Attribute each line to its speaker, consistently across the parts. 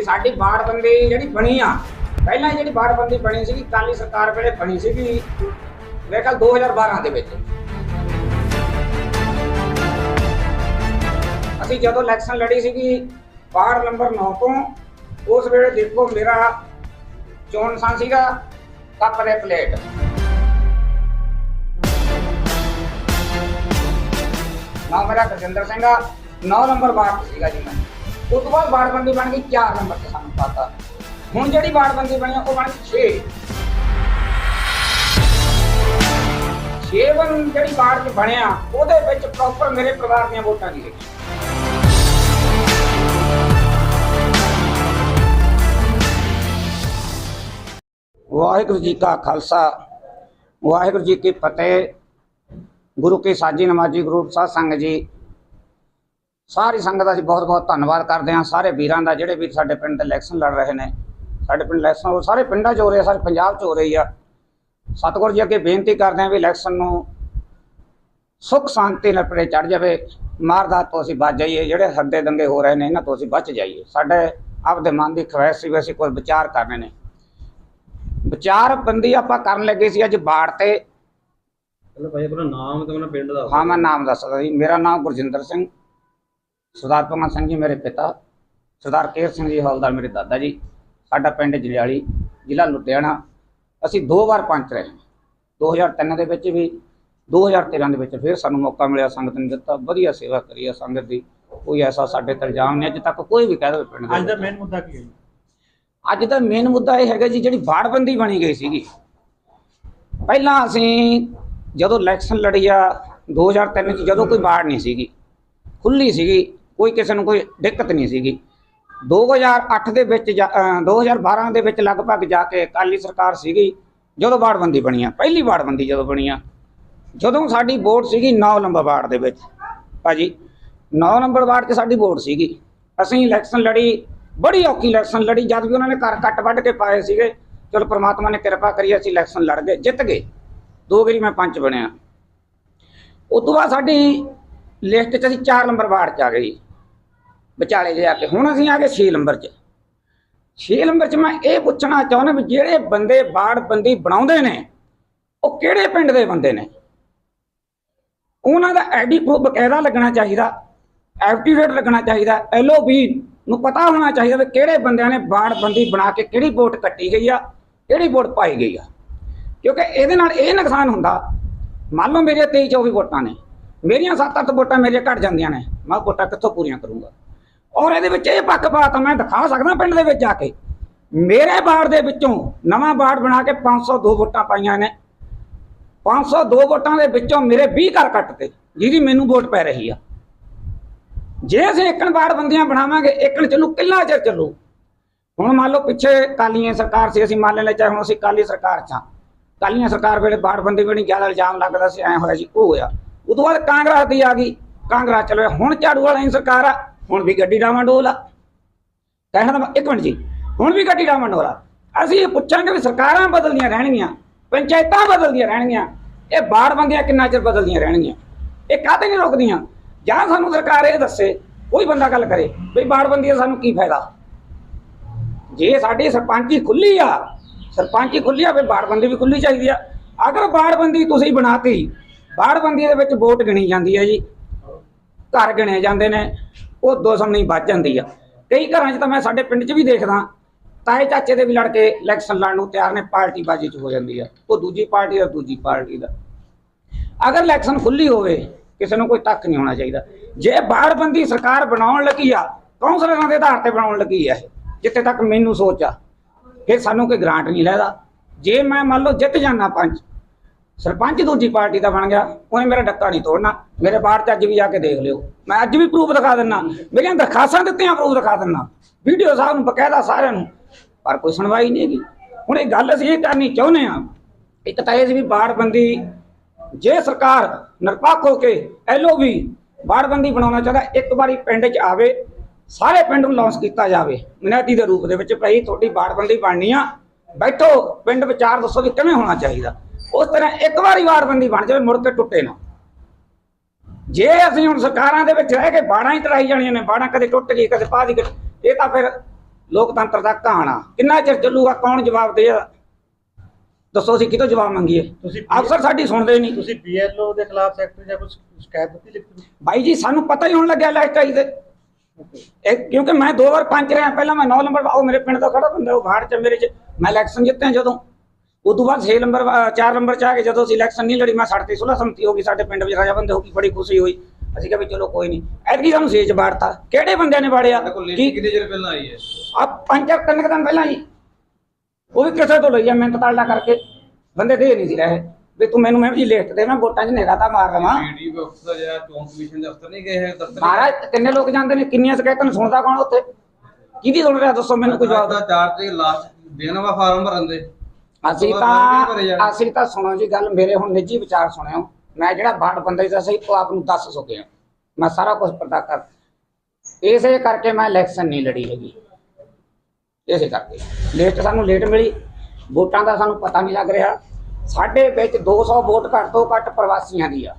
Speaker 1: ਵੀ ਸਾਡੀ ਬਾੜਬੰਦੀ ਜਿਹੜੀ ਬਣੀ ਆ, ਪਹਿਲਾਂ ਜਿਹੜੀ ਬਾੜਬੰਦੀ ਬਣੀ ਸੀਗੀ ਕਾਲੀ ਸਰਕਾਰ ਵੇਲੇ ਬਣੀ ਸੀਗੀ, ਮੇਰੇ ਖਿਆਲ 2012 ਦੇ ਵਿੱਚ। ਅਸੀਂ ਜਦੋਂ ਇਲੈਕਸ਼ਨ ਲੜੀ ਸੀਗੀ, ਵਾਰਡ ਨੰਬਰ 9 ਤੋਂ, ਉਸ ਵੇਲੇ ਦੇਖੋ ਮੇਰਾ ਚੋਣ ਨਿਸ਼ਾਨ ਸੀਗਾ, ਕੱਪ ਦੇ ਪਲੇਟ। ਨਾਮ ਮੇਰਾ ਗਜਿੰਦਰ ਸਿੰਘ ਆ 9 ਨੰਬਰ ਵਾਰਡ ਸੀਗਾ ਜੀ ਮੈਂ। ਉਸ ਤੋਂ ਬਾਅਦ ਵਾਰਡਬੰਦੀ ਬਣ ਗਈ 4 ਨੰਬਰ ਤੇ ਸਾਨੂੰ ਪਤਾ। ਹੁਣ ਜਿਹੜੀ ਵਾਰਡਬੰਦੀ ਬਣੀ ਆ, ਉਹ ਬਣ ਗਈ 6 6 ਵਨ ਜਿਹੜੀ ਵਾਰਡ ਚ ਬਣਿਆ ਉਹਦੇ ਵਿੱਚ ਪ੍ਰੋਪਰ ਮੇਰੇ ਪਰਿਵਾਰ ਦੀਆਂ ਵੋਟਾਂ ਨਹੀਂ ਹੈਗੀਆਂ। ਵਾਹਿਗੁਰੂ ਜੀ ਕਾ ਖਾਲਸਾ ਵਾਹਿਗੁਰੂ ਜੀ ਕੀ ਫਤਿਹ। ਗੁਰੂ ਕੀ ਸਾਜੀ ਨਮਾਜੀ ਗੁਰੂ ਸਾਹਿਬ ਸੰਗਤ ਜੀ ਸਾਰੀ ਸੰਗਤ ਦਾ ਜੀ ਬਹੁਤ ਬਹੁਤ ਧੰਨਵਾਦ ਕਰਦੇ ਹਾਂ। ਸਾਰੇ ਵੀਰਾਂ ਦਾ ਜਿਹੜੇ ਵੀ ਸਾਡੇ ਪਿੰਡ ਦੇ ਇਲੈਕਸ਼ਨ ਲੜ ਰਹੇ ਨੇ ਸਾਡੇ ਪਿੰਡ ਇਲੈਕਸ਼ਨ ਉਹ ਸਾਰੇ ਪਿੰਡਾਂ 'ਚ ਹੋ ਰਹੇ ਆ ਸਾਰੇ ਪੰਜਾਬ 'ਚ ਹੋ ਰਹੀ ਆ। ਸਤਿਗੁਰੂ ਜੀ ਅੱਗੇ ਬੇਨਤੀ ਕਰਦੇ ਹਾਂ ਵੀ ਇਲੈਕਸ਼ਨ ਨੂੰ ਸੁਖ ਸ਼ਾਂਤੀ ਨਾਲ ਪਰੇ ਚੜ ਜਾਵੇ। ਮਾਰਦਾਤ ਤੋਂ ਅਸੀਂ ਬਚ ਜਾਈਏ। ਜਿਹੜੇ ਹੱਦੇ ਦੰਗੇ ਹੋ ਰਹੇ ਨੇ ਇਹਨਾਂ ਤੋਂ ਅਸੀਂ ਬਚ ਜਾਈਏ। ਸਾਡੇ ਆਪਦੇ ਮਨ ਦੀ ਖਵਾਇਸ਼ ਸੀ ਵੀ ਅਸੀਂ ਕੋਈ ਵਿਚਾਰ ਕਰਨੇ ਨੇ। ਵਿਚਾਰ ਬੰਦੀ ਆਪਾਂ ਕਰਨ ਲੱਗੇ ਸੀ ਅੱਜ ਬਾੜ ਤੇ।
Speaker 2: ਪਹਿਲਾਂ ਭਾਈ ਆਪਣਾ ਨਾਮ ਤੇ ਆਪਣਾ ਪਿੰਡ ਦਾ
Speaker 1: ਹਾਂ ਮੈਂ ਨਾਮ ਦੱਸਦਾ ਜੀ। ਮੇਰਾ ਨਾਮ ਗੁਰਜਿੰਦਰ ਸਿੰਘ। ਸਰਦਾਰ ਭਗਤ ਸਿੰਘ ਜੀ ਮੇਰੇ ਪਿਤਾ ਸਰਦਾਰ ਕੇਰ ਸਿੰਘ ਜੀ ਹੌਲਦਾਰ ਮੇਰੇ ਦਾਦਾ ਜੀ ਸਾਡਾ ਪਿੰਡ ਜਲਿਆਲੀ ਜ਼ਿਲ੍ਹਾ ਲੁਧਿਆਣਾ ਅਸੀਂ ਦੋ ਵਾਰ ਪੰਚ ਰਹੇ ਹਾਂ 2003 ਦੇ ਵਿੱਚ ਵੀ 2013 ਦੇ ਵਿੱਚ ਫਿਰ ਸਾਨੂੰ ਮੌਕਾ ਮਿਲਿਆ ਸੰਗਤ ਨੇ ਦਿੱਤਾ ਵਧੀਆ ਸੇਵਾ ਕਰੀ ਹੈ ਸੰਗਤ ਦੀ ਕੋਈ ਐਸਾ ਸਾਡੇ ਤੇ ਇਲਜ਼ਾਮ ਨਹੀਂ ਅੱਜ ਤੱਕ ਕੋਈ ਵੀ ਕਹਿ ਦੇਵੇ ਪਿੰਡ ਦੇ
Speaker 2: ਅੱਜ ਦਾ। ਮੇਨ ਮੁੱਦਾ ਕੀ ਹੈ?
Speaker 1: ਅੱਜ ਦਾ ਮੇਨ ਮੁੱਦਾ ਇਹ ਹੈਗਾ ਜੀ ਜਿਹੜੀ ਬਾੜਬੰਦੀ ਬਣੀ ਗਈ ਸੀਗੀ ਪਹਿਲਾਂ ਅਸੀਂ ਜਦੋਂ ਇਲੈਕਸ਼ਨ ਲੜੀ ਆ 2003 ਚ ਜਦੋਂ ਕੋਈ ਬਾੜ ਨਹੀਂ ਸੀਗੀ ਖੁੱਲੀ ਸੀਗੀ ਕੋਈ ਕਿਸੇ ਨੂੰ ਕੋਈ ਦਿੱਕਤ ਨਹੀਂ ਸੀਗੀ। 2008 ਦੇ ਵਿੱਚ ਜਾ- ਅਹ 2012 ਦੇ ਵਿੱਚ ਲਗਭਗ ਜਾ ਕੇ ਅਕਾਲੀ ਸਰਕਾਰ ਸੀਗੀ, ਜਦੋਂ ਬਾੜਬੰਦੀ ਬਣੀ ਆ, ਪਹਿਲੀ ਬਾੜਬੰਦੀ ਜਦੋਂ ਬਣੀ ਆ, ਜਦੋਂ ਸਾਡੀ ਵੋਟ ਸੀਗੀ 9 ਨੰਬਰ ਵਾਰਡ ਦੇ ਵਿੱਚ। ਭਾਜੀ 9 ਨੰਬਰ ਵਾਰਡ 'ਚ ਸਾਡੀ ਵੋਟ ਸੀਗੀ। ਅਸੀਂ ਇਲੈਕਸ਼ਨ ਲੜੀ, ਬੜੀ ਔਖੀ ਇਲੈਕਸ਼ਨ ਲੜੀ, ਜਦ ਵੀ ਉਹਨਾਂ ਨੇ ਘਰ ਕੱਟ ਵੱਢ ਕੇ ਪਾਏ ਸੀਗੇ, ਚਲੋ ਪ੍ਰਮਾਤਮਾ ਨੇ ਕਿਰਪਾ ਕਰੀ ਅਸੀਂ ਇਲੈਕਸ਼ਨ ਲੜ ਗਏ, ਜਿੱਤ ਗਏ। ਦੋ ਵਾਰੀ ਮੈਂ ਪੰਚ ਬਣਿਆ। ਉਸ ਤੋਂ ਬਾਅਦ ਸਾਡੀ ਲਿਸਟ 'ਚ ਅਸੀਂ 4 ਨੰਬਰ ਵਾਰਡ 'ਚ ਆ ਗਏ ਜੀ। ਵਿਚਾਲੇ ਜੇ ਆ ਕੇ। ਹੁਣ ਅਸੀਂ ਆ ਗਏ 6 ਨੰਬਰ 'ਚ। 6 ਨੰਬਰ 'ਚ ਮੈਂ ਇਹ ਪੁੱਛਣਾ ਚਾਹੁੰਦਾ ਵੀ ਜਿਹੜੇ ਬੰਦੇ ਬਾੜ ਬੰਦੀ ਬਣਾਉਂਦੇ ਨੇ, ਉਹ ਕਿਹੜੇ ਪਿੰਡ ਦੇ ਬੰਦੇ ਨੇ? ਉਹਨਾਂ ਦਾ ਆਈਡੀ ਪ੍ਰੂਫ ਬਕਾਇਦਾ ਲੱਗਣਾ ਚਾਹੀਦਾ ਐਫਟੀਵੇਟ ਲੱਗਣਾ ਚਾਹੀਦਾ ਐਲਓਬੀ ਨੂੰ ਪਤਾ ਹੋਣਾ ਚਾਹੀਦਾ ਵੀ ਕਿਹੜੇ ਬੰਦਿਆਂ ਨੇ ਬਾੜ ਬੰਦੀ ਬਣਾ ਕੇ ਕਿਹੜੀ ਵੋਟ ਕੱਟੀ ਗਈ ਆ, ਕਿਹੜੀ ਵੋਟ ਪਾਈ ਗਈ ਆ। ਕਿਉਂਕਿ ਇਹਦੇ ਨਾਲ ਇਹ ਨੁਕਸਾਨ ਹੁੰਦਾ। ਮੰਨ ਲਓ ਮੇਰੇ 23 24 ਵੋਟਾਂ ਨੇ, ਮੇਰੀਆਂ 7-8 ਵੋਟਾਂ ਮੇਰੀਆਂ ਘਟ ਜਾਂਦੀਆਂ ਨੇ, ਮੈਂ ਉਹ ਵੋਟਾਂ ਕਿੱਥੋਂ ਪੂਰੀਆਂ ਕਰੂੰਗਾ? ਔਰ ਇਹਦੇ ਵਿੱਚ ਇਹ ਪੱਖਪਾਤ ਮੈਂ ਦਿਖਾ ਸਕਦਾ ਪਿੰਡ ਦੇ ਵਿੱਚ ਜਾ ਕੇ। ਮੇਰੇ ਬਾੜ ਦੇ ਵਿੱਚੋਂ ਨਵਾਂ ਬਾੜ ਬਣਾ ਕੇ 502 ਵੋਟਾਂ ਪਾਈਆਂ ਨੇ। 502 ਵੋਟਾਂ ਦੇ ਵਿੱਚੋਂ ਮੇਰੇ 20 ਘਰ ਕੱਟਤੇ, ਜਿਹਦੀ ਮੈਨੂੰ ਵੋਟ ਪੈ ਰਹੀ ਆ। ਜੇ ਅਸੀਂ ਇੱਕਣ ਬਾੜ ਬੰਦੀਆਂ ਬਣਾਵਾਂਗੇ ਇੱਕਣ ਚੱਲੂ, ਕਿੰਨਾ ਚਿਰ ਚੱਲੂ? ਹੁਣ ਮੰਨ ਲਓ ਪਿੱਛੇ ਕਾਲੀਆਂ ਸਰਕਾਰ ਸੀ, ਅਸੀਂ ਮੰਨ ਲੈ ਚਾਹੇ ਹੁਣ ਅਸੀਂ ਕਾਲੀ ਸਰਕਾਰ ਚ ਹਾਂ। ਕਾਲੀਆਂ ਸਰਕਾਰ ਵੇਲੇ ਬਾੜਬੰਦੀ ਬੰਦੇ ਵੇਲੇ ਜ਼ਿਆਦਾ ਇਲਜ਼ਾਮ ਲੱਗਦਾ ਸੀ, ਐ ਹੋਇਆ ਜੀ, ਉਹ ਹੋਇਆ। ਉਦੋਂ ਬਾਅਦ ਕਾਂਗਰਸ ਦੀ ਆ ਗਈ। ਕਾਂਗਰਸ, ਚਲੋ ਹੁਣ ਝਾੜੂ ਵਾਲੀ ਸਰਕਾਰ ਆ। ਹੁਣ ਵੀ ਗੱਡੀ ਡਾਵਾਂ ਡੋਲ। ਆ ਕਹਿਣਾ ਤਾਂ ਇੱਕ ਮਿੰਟ ਜੀ। ਹੁਣ ਵੀ ਗੱਡੀ ਡਾਵਾਂ ਡੋਲ। ਆ ਅਸੀਂ ਇਹ ਪੁੱਛਾਂਗੇ ਵੀ ਸਰਕਾਰਾਂ ਬਦਲਦੀਆਂ ਰਹਿਣਗੀਆਂ, ਪੰਚਾਇਤਾਂ ਬਦਲਦੀਆਂ ਰਹਿਣਗੀਆਂ, ਇਹ ਬਾੜਬੰਦੀਆਂ ਕਿੰਨਾ ਚਿਰ ਬਦਲਦੀਆਂ ਰਹਿਣਗੀਆਂ? ਇਹ ਕਾਹਤੇ ਨਹੀਂ ਰੁਕਦੀਆਂ? ਜਾਂ ਸਾਨੂੰ ਸਰਕਾਰ ਇਹ ਦੱਸੇ, ਕੋਈ ਬੰਦਾ ਗੱਲ ਕਰੇ ਵੀ ਬਾੜਬੰਦੀ ਦਾ ਸਾਨੂੰ ਕੀ ਫਾਇਦਾ? ਜੇ ਸਾਡੀ ਸਰਪੰਚੀ ਖੁੱਲੀ ਆ, ਸਰਪੰਚੀ ਖੁੱਲੀ ਆ, ਫਿਰ ਬਾੜਬੰਦੀ ਵੀ ਖੁੱਲੀ ਚਾਹੀਦੀ ਆ। ਅਗਰ ਬਾੜਬੰਦੀ ਤੁਸੀਂ ਬਣਾਤੀ ਬਾੜਬੰਦੀ ਦੇ ਵਿੱਚ ਵੋਟ ਗਿਣੀ ਜਾਂਦੀ ਹੈ ਜੀ। ਘਰ ਗਿਣੇ ਜਾਂਦੇ ਨੇ ਉਹ ਦੋ ਨਹੀਂ ਵੱਜ ਜਾਂਦੀ ਆ। ਕਈ ਘਰਾਂ 'ਚ ਤਾਂ ਮੈਂ ਸਾਡੇ ਪਿੰਡ 'ਚ ਵੀ ਦੇਖਦਾ, ਤਾਏ ਚਾਚੇ ਦੇ ਵੀ ਲੜ ਕੇ ਇਲੈਕਸ਼ਨ ਲੜਨ ਨੂੰ ਤਿਆਰ ਨੇ, ਪਾਰਟੀ ਬਾਜੀ 'ਚ ਹੋ ਜਾਂਦੀ ਆ। ਉਹ ਦੂਜੀ ਪਾਰਟੀ ਦਾ, ਦੂਜੀ ਪਾਰਟੀ ਦਾ। ਅਗਰ ਇਲੈਕਸ਼ਨ ਖੁੱਲੀ ਹੋਵੇ, ਕਿਸੇ ਨੂੰ ਕੋਈ ਤੱਕ ਨਹੀਂ ਹੋਣਾ ਚਾਹੀਦਾ। ਜੇ ਬਾੜਬੰਦੀ ਸਰਕਾਰ ਬਣਾਉਣ ਲੱਗੀ ਆ, ਕੌਂਸਲਰਾਂ ਦੇ ਆਧਾਰ ਤੇ ਬਣਾਉਣ ਲੱਗੀ ਆ, ਜਿੱਥੇ ਤੱਕ ਮੈਨੂੰ ਸੋਚ ਆ, ਫਿਰ ਸਾਨੂੰ ਕੋਈ ਗ੍ਰਾਂਟ ਨਹੀਂ ਲੈਦਾ। ਜੇ ਮੈਂ ਮੰਨ ਲਓ ਜਿੱਤ ਜਾਣਾ ਪੰਜ ਸਰਪੰਚ ਦੂਜੀ ਪਾਰਟੀ ਦਾ ਬਣ ਗਿਆ, ਉਹਨੇ ਮੇਰਾ ਡੱਕਾ ਨਹੀਂ ਤੋੜਨਾ। ਮੇਰੇ ਬਾਹਰ ਤੇ ਅੱਜ ਵੀ ਜਾ ਕੇ ਦੇਖ ਲਿਓ। ਮੈਂ ਅੱਜ ਵੀ ਪ੍ਰੂਫ ਦਿਖਾ ਦਿੰਨਾ। ਮੇਰੀਆਂ ਦਰਖਾਸਤਾਂ ਦਿੱਤੀਆਂ ਪ੍ਰੂਫ ਦਿਖਾ ਦਿੰਨਾ। ਵੀਡੀਓ ਸਾਹਿਬ ਨੂੰ, ਬਕਾਇਦਾ ਸਾਰਿਆਂ ਨੂੰ। ਪਰ ਕੋਈ ਸੁਣਵਾਈ ਨਹੀਂ ਹੈਗੀ। ਹੁਣ ਇਹ ਗੱਲ ਅਸੀਂ ਇਹ ਕਰਨੀ ਚਾਹੁੰਦੇ ਆ ਇੱਕ ਤਾਂ ਇਹ ਸੀ ਵੀ ਬਾੜਬੰਦੀ ਜੇ ਸਰਕਾਰ ਨਿਰਪੱਖ ਹੋ ਕੇ ਐਲਓਬੀ ਬਾੜਬੰਦੀ ਬਣਾਉਣਾ ਚਾਹਦਾ, ਇੱਕ ਵਾਰੀ ਪਿੰਡ 'ਚ ਆਵੇ, ਸਾਰੇ ਪਿੰਡ ਨੂੰ ਲਾਂਚ ਕੀਤਾ ਜਾਵੇ। ਮਿਨਾਤੀ ਦੇ ਰੂਪ ਦੇ ਵਿੱਚ ਭਾਈ, ਤੁਹਾਡੀ ਬਾੜਬੰਦੀ ਬਣਨੀ ਆ। ਬੈਠੋ, ਪਿੰਡ ਵਿਚਾਰ ਦੱਸੋ ਵੀ ਕਿਵੇਂ ਹੋਣਾ ਚਾਹੀਦਾ। ਉਸ ਤਰ੍ਹਾਂ ਇੱਕ ਵਾਰੀ ਬਾੜਬੰਦੀ ਬਣ ਜਾਵੇ ਮੁੜ ਕੇ ਟੁੱਟੇ ਨਾ। ਜੇ ਅਸੀਂ ਹੁਣ ਸਰਕਾਰਾਂ ਦੇ ਵਿੱਚ ਰਹਿ ਕੇ ਬਾੜਾਂ ਹੀ ਤਰਾਈ ਜਾਣੀਆਂ ਨੇ ਬਾੜਾਂ ਕਦੇ ਟੁੱਟ ਗਈ ਕਦੇ ਪਾ ਦੀ ਗਈ, ਇਹ ਤਾਂ ਫਿਰ ਲੋਕਤੰਤਰ ਦਾ ਕਹਾਣਾ ਕਿੰਨਾ ਚਿਰ ਚੱਲੂਗਾ ਕੌਣ ਜਵਾਬ ਦੇਗਾ ਦੱਸੋ ਅਸੀਂ ਕਿਤੋਂ ਜਵਾਬ ਮੰਗੀਏ?
Speaker 2: ਤੁਸੀਂ
Speaker 1: ਅਫਸਰ ਸਾਡੀ ਸੁਣਦੇ ਨਹੀਂ।
Speaker 2: ਤੁਸੀਂ ਬੀਐਲਓ ਦੇ ਖਿਲਾਫ ਸੈਕਟਰੀ ਜਾਂ ਕੁਝ ਸ਼ਿਕਾਇਤ ਦਿੱਤੀ ਲਿਖਤੀ
Speaker 1: ਬਾਈ ਜੀ ਸਾਨੂੰ ਪਤਾ ਹੀ ਹੋਣ ਲੱਗਿਆ ਲਾਸਟ ਆਈ ਤੇ ਇਹ ਕਿਉਂਕਿ ਮੈਂ ਦੋ ਵਾਰ ਪੰਚ ਰਿਹਾ ਪਹਿਲਾਂ ਮੈਂ 9 ਨੰਬਰ ਉਹ ਮੇਰੇ ਪਿੰਡ ਦਾ ਖੜਾ ਬੰਦਾ ਉਹ ਘਾਟ ਚ ਮੇਰੇ ਚ ਮੈਂ ਇਲੈਕਸ਼ਨ ਜਿੱਤਿਆ ਜਦੋਂ। ਉਦੋਂ ਬਾਅਦ 6 ਨੰਬਰ 4 ਨੰਬਰ ਚ ਆ ਕੇ ਜਦੋਂ ਅਸੀਂ ਇਲੈਕਸ਼ਨ ਨਹੀਂ ਲੜੀ ਮੈਂ ਸਾਡੇ ਤੇ ਸੁਲਾ ਸੰਮਤੀ ਹੋ ਗਈ ਸਾਡੇ ਪਿੰਡ ਵਿੱਚ ਰਾਜਾ ਬੰਦੇ ਹੋ ਗਈ ਬੜੀ ਖੁਸ਼ੀ ਹੋਈ। ਅਸੀਂ ਕਿਹਾ ਵੀ ਚਲੋ ਕੋਈ ਨਹੀਂ। ਐਤਕੀ ਸਾਨੂੰ ਸੇਜ ਬਾੜਤਾ ਕਿਹੜੇ ਬੰਦਿਆਂ ਨੇ ਬਾੜਿਆ ਕੀ
Speaker 3: ਕਿੰਨੇ ਚਿਰ ਪਹਿਲਾਂ ਆਈ ਹੈ?
Speaker 1: ਆ ਪੰਜ ਤਿੰਨ ਕੁ ਦਿਨ ਪਹਿਲਾਂ ਜੀ। ਉਹ ਵੀ ਕਿਸੇ ਤੋਂ ਲਈ ਆ ਮਿਹਨਤ ਤਾਲਾ ਕਰਕੇ। ਬੰਦੇ ਦੇ ਨਹੀਂ ਸੀ ਰਹੇ। ਵੀ ਤੂੰ ਮੈਨੂੰ ਮੈਂ ਵੀ ਲਿਖਤ ਦੇ ਮੈਂ ਵੋਟਾਂ 'ਚ ਨਿਗਾਹ ਤਾਂ ਮਾਰ ਲਵਾਂ।
Speaker 3: ਪੀਡੀ ਅਫਸਰ ਜਾਂ ਚੋਣ ਕਮਿਸ਼ਨ ਦੇ ਅਫਸਰ ਨਹੀਂ ਗਏ ਹੈ ਦਫ਼ਤਰ
Speaker 1: ਮਹਾਰਾਜ ਕਿੰਨੇ ਲੋਕ ਜਾਂਦੇ ਨੇ ਕਿੰਨੀਆਂ ਸ਼ਿਕਾਇਤਾਂ ਨੂੰ ਸੁਣਦਾ ਕੌਣ ਉੱਥੇ? ਕਿਹਦੀ ਸੁਣ ਰਿਹਾ ਦੱਸੋ ਮੈਨੂੰ ਕੋਈ ਜਵਾਬ।
Speaker 3: ਦਾ ਚਾਰ ਤੇ ਲਾਸਟ ਦਿਨ ਵਾ ਫਾਰਮ ਭਰਨ ਦੇ।
Speaker 1: ਅਸੀਂ ਤਾਂ। ਅਸੀਂ ਤਾਂ ਸੁਣੋ ਜੀ ਗੱਲ ਮੇਰੇ ਹੁਣ ਨਿੱਜੀ ਵਿਚਾਰ ਸੁਣਿਓ। ਮੈਂ ਜਿਹੜਾ ਬਾੜ ਬੰਦਾ ਦਾ ਸਹੀ ਉਹ ਆਪ ਨੂੰ ਦੱਸ ਚੁੱਕਿਆ ਮੈਂ ਸਾਰਾ ਕੁਝ ਪਤਾ ਕਰ ਇਸੇ ਕਰਕੇ ਮੈਂ ਇਲੈਕਸ਼ਨ ਨਹੀਂ ਲੜੀ ਹੈਗੀ। ਇਸੇ ਕਰਕੇ। ਲਿਸਟ ਸਾਨੂੰ ਲੇਟ ਮਿਲੀ। ਵੋਟਾਂ ਦਾ ਸਾਨੂੰ ਪਤਾ ਨਹੀਂ ਲੱਗ ਰਿਹਾ। ਸਾਡੇ ਵਿੱਚ 200 ਵੋਟ ਘੱਟ ਤੋਂ ਘੱਟ ਪ੍ਰਵਾਸੀਆਂ ਦੀ ਆ।